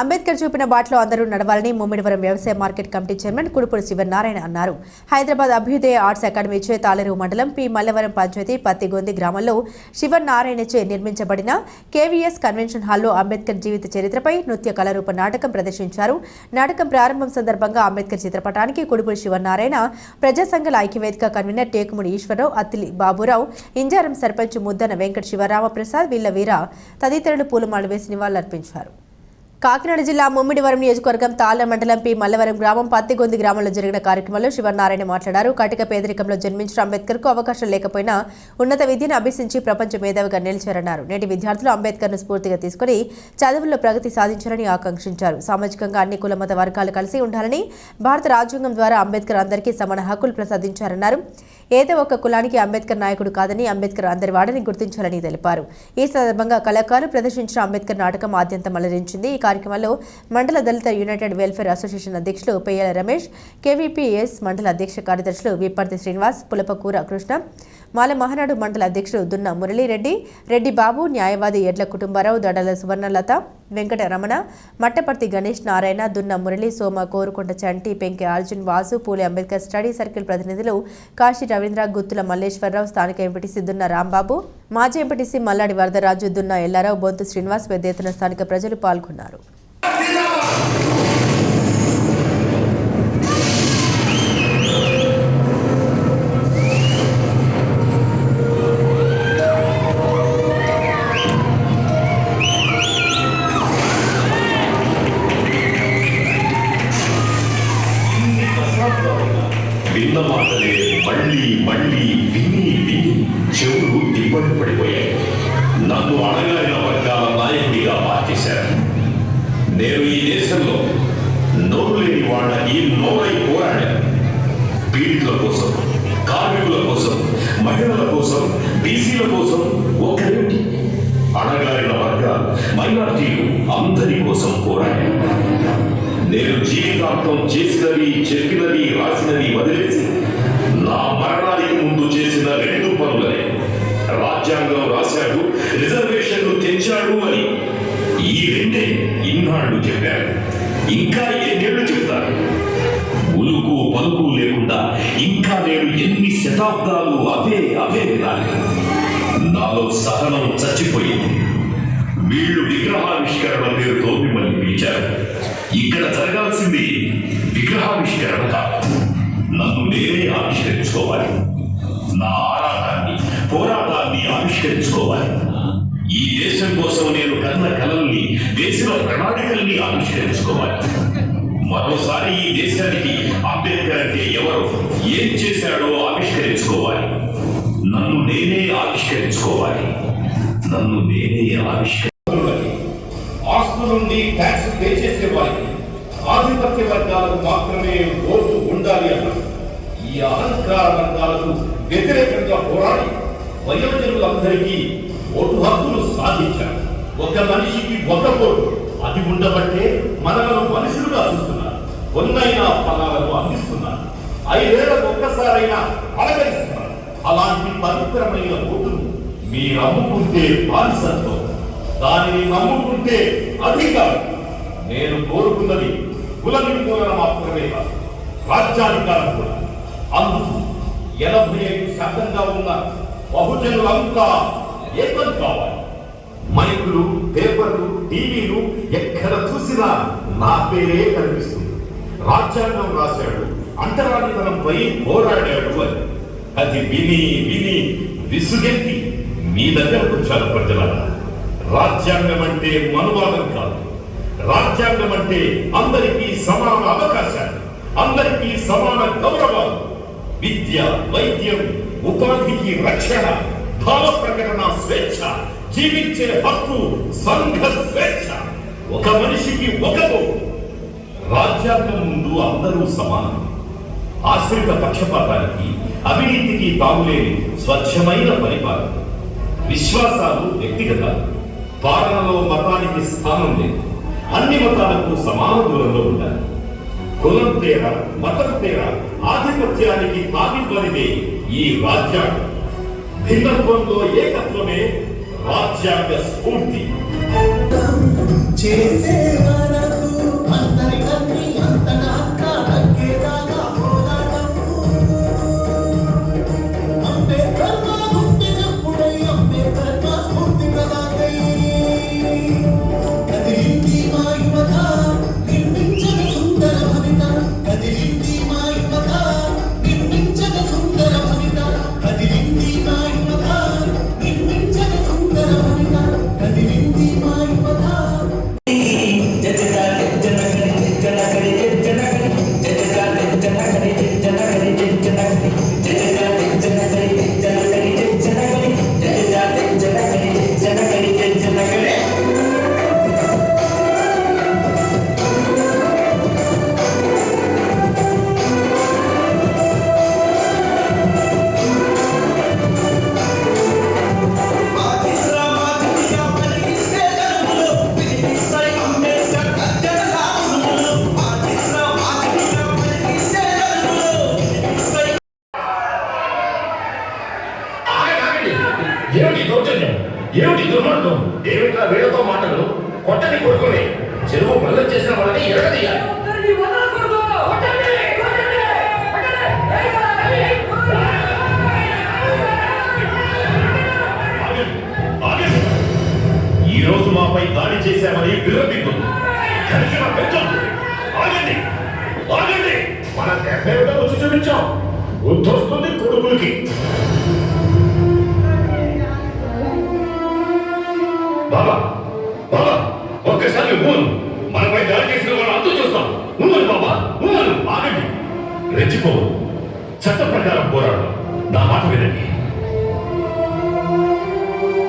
అంబేద్కర్ చూపిన బాటలో అందరూ నడవాలని ముమ్మిడివరం వ్యవసాయ market committee chairman Kudupudi Sivanarayana అన్నారు. హైదరాబాద్ అభ్యుదయ ఆర్ట్స్ అకాడమీ చే తాళరేవు మండలం పి. మల్లవరం పంచాయతీ పత్తిగొంది గ్రామంలో శివనారాయణచే నిర్మించబడిన కేవీఎస్ కన్వెన్షన్ హాల్లో అంబేద్కర్ జీవిత చరిత్రపై నృత్య కళారూప నాటకం ప్రదర్శించారు. నాటకం ప్రారంభం సందర్భంగా అంబేద్కర్ చిత్రపటానికి కుడుపురు శివనారాయణ ప్రజాసంఘల ఐక్యవేదిక కన్వీనర్ టేకుముడి ఈశ్వరరావు అత్తిలి బాబురావు ఇంజారం సర్పంచ్ ముద్దన వెంకట శివరామప్రసాద్ విల్ల వీర తదితరులు పూలమాల వేసి నివాళులర్పించారు. కాకినాడ జిల్లా ముమ్మిడివరం నియోజకవర్గం తాళ్ళ మండలం పి. మల్లవరం గ్రామం పత్తిగొంది గ్రామంలో జరిగిన కార్యక్రమంలో శివనారాయణ మాట్లాడారు. కటిక పేదరికంలో జన్మించిన అంబేద్కర్కు అవకాశం లేకపోయినా ఉన్నత విద్యను అభ్యసించి ప్రపంచ మేధావిగా నిలిచారన్నారు. నేటి విద్యార్థులు అంబేద్కర్ను స్ఫూర్తిగా తీసుకుని చదువుల్లో ప్రగతి సాధించాలని ఆకాంక్షించారు. సామాజికంగా అన్ని కుల మత వర్గాలు కలిసి ఉండాలని భారత రాజ్యాంగం ద్వారా అంబేద్కర్ అందరికీ సమాన హక్కులు ప్రసాదించారన్నారు. ఏదో ఒక కులానికి అంబేద్కర్ నాయకుడు కాదని అంబేద్కర్ అందరి వాడని గుర్తించాలని తెలిపారు. ఈ సందర్భంగా కళాకారులు ప్రదర్శించిన అంబేద్కర్ నాటకం ఆద్యంతం అలరించింది. ఈ కార్యక్రమంలో మండల దళిత యునైటెడ్ వెల్ఫేర్ అసోసియేషన్ అధ్యక్షులు పేయల రమేష్ కేవీపీఎస్ మండల అధ్యక్ష కార్యదర్శులు విప్పర్తి శ్రీనివాస్ పులపకూర కృష్ణ మాల మహానాడు మండల అధ్యక్షుడు దున్న మురళీరెడ్డి రెడ్డి బాబు న్యాయవాది ఎడ్ల కుటుంబారావు దడల సువర్ణలత వెంకటరమణ మట్టపర్తి గణేష్ నారాయణ దున్న మురళి సోమ కోరుకొండ చంటి పెంకె అర్జున్ వాసు పూలి అంబేద్కర్ స్టడీ సర్కిల్ ప్రతినిధులు కాశీ రవీంద్ర గుత్తుల మల్లేశ్వరరావు స్థానిక ఎంపీటీసీ దున్న రాంబాబు మాజీ ఎంపీటీసీ మల్లాడి వరదరాజు దున్న ఎల్లారావు బొంతు శ్రీనివాస్ పెద్ద ఎత్తున స్థానిక ప్రజలు పాల్గొన్నారు. మళ్ళీ మళ్ళీ విని విని చెవులు దిబ్బలు పడిపోయాయి. నన్ను అడగాలిన వర్గాల నాయకుడిగా మార్చేశారు. నేను ఈ దేశంలో నోరు లేని ఈ నోరై పోరాడాను. పీడితుల కోసం కార్మికుల కోసం మహిళల కోసం బీసీల కోసం ఒకరేమిటి అడగాలిన వర్గాలు మైనార్టీలు అందరి కోసం పోరాడాను. నేను జీవితాంతం చేసినవి చెప్పినవి రాసినవి వదిలేసి నా మరణానికి ముందు చేసిన రెండు పనులనే. రాజ్యాంగం రాశాడు రిజర్వేషన్లు తెచ్చాడు అని. ఈ రెండే ఇన్నాళ్ళు చెప్పారు. ఇంకా ఎన్నేళ్ళు చెప్తారు ఉలుకు పలుకు లేకుండా ఇంకా నేను ఎన్ని శతాబ్దాలు అవే అవే వినాలి. నాలో సహనం చచ్చిపోయింది వీళ్ళు విగ్రహావిష్కరణ పేరుతో మిమ్మల్ని పిలిచారు. ఇక్కడ జరగాల్సింది విగ్రహావిష్కరణ కాదు. నా ఆరాధాన్ని పోరాటాన్ని ఆవిష్కరించుకోవాలి. ఈ దేశం కోసం నేను కన్న కలల్ని వేసిన ప్రణాళికల్ని ఆవిష్కరించుకోవాలి. మరోసారి ఈ దేశానికి అంబేద్కర్ అంటే ఎవరు ఏం చేశాడో ఆవిష్కరించుకోవాలి. నన్ను నేనే ఆవిష్కరించుకోవాలి. నన్ను నేనే ఆవిష్కరించుకోవాలి. ఆస్తుల నుండి ట్యాక్స్ పే చేసే వారికి ఆధిపత్య వర్గాలకు మాత్రమే ఓటు ఉండాలి అన్నారు. ఈ అహంకార వర్గాలకు వ్యతిరేకంగా పోరాడి వయోజనులందరికీ ఓటు హక్కులు సాధించారు. ఒక మనిషికి ఒక ఓటు. అది ఉండబట్టే మనలను మనుషులుగా చూస్తున్నారు. కొన్నైనా ఫలాలను అందిస్తున్నారు. ఐదేళ్ళకు ఒక్కసారైనా అలగరిస్తున్నారు అలాంటి పవిత్రమైన ఓటును మీరు అమ్ముకుంటే బానిసత్వం. దానిని నమ్ముకుంటే అధికారం. నేను కోరుకున్నది కుల నిర్మూలన మాత్రమే కాదు. రాజ్యాధికారం కూడా. అందుకు ఎనభై ఐదు శాతంగా ఉన్న బహుజనులంతా ఏకం కావాలి. మైకులు పేపర్లు టీవీలు ఎక్కడ చూసినా నా పేరే కనిపిస్తుంది. రాజ్యాంగం రాశాడు అంటరానితనంపై పోరాడాడు అని. అది విని విని విసుగెత్తి మీ దగ్గరకు వచ్చారు ప్రజల రాజ్యాంగం అంటే మనువాదం కాదు. రాజ్యాంగం అంటే అందరికీ సమాన అవకాశాలు అందరికీ సమాన గౌరవాలు. విద్య వైద్యం ఉపాధికి రక్షణ భావ ప్రకటన స్వేచ్ఛ జీవించే హక్కు సంఘ స్వేచ్ఛ. ఒక మనిషికి ఒక రాజ్యాంగం ముందు అందరూ సమానం. ఆశ్రిత పక్షపాతానికి అవినీతికి తాములేని స్వచ్ఛమైన పరిపాలన. విశ్వాసాలు వ్యక్తిగత పాలనలో మతానికి స్థానం లేదు అన్ని మతాలకు సమాన దూరంలో ఉండాలి. కులం తేడా మతం తేడా ఆధిపత్యానికి తావివ్వనిదే ఈ రాజ్యాంగం. భిన్నత్వంలో ఏకత్వమే రాజ్యాంగ స్ఫూర్తి. ఏమిటి దుర్మార్గం? ఏమిట్లా వీళ్ళతో మాటలు? కొట్టని కొడుకుని. చెరువు మళ్ళీ చేసిన వాళ్ళని ఎరగదీయాలి. ఈ రోజు మాపై దాడి చేశామని విరపిస్తుంది కలిసిన పెంచొద్దు. ఆగండి ఆగండి. మన డెబ్బై వచ్చి చూపించాం. గుర్తొస్తుంది కొడుకులకి.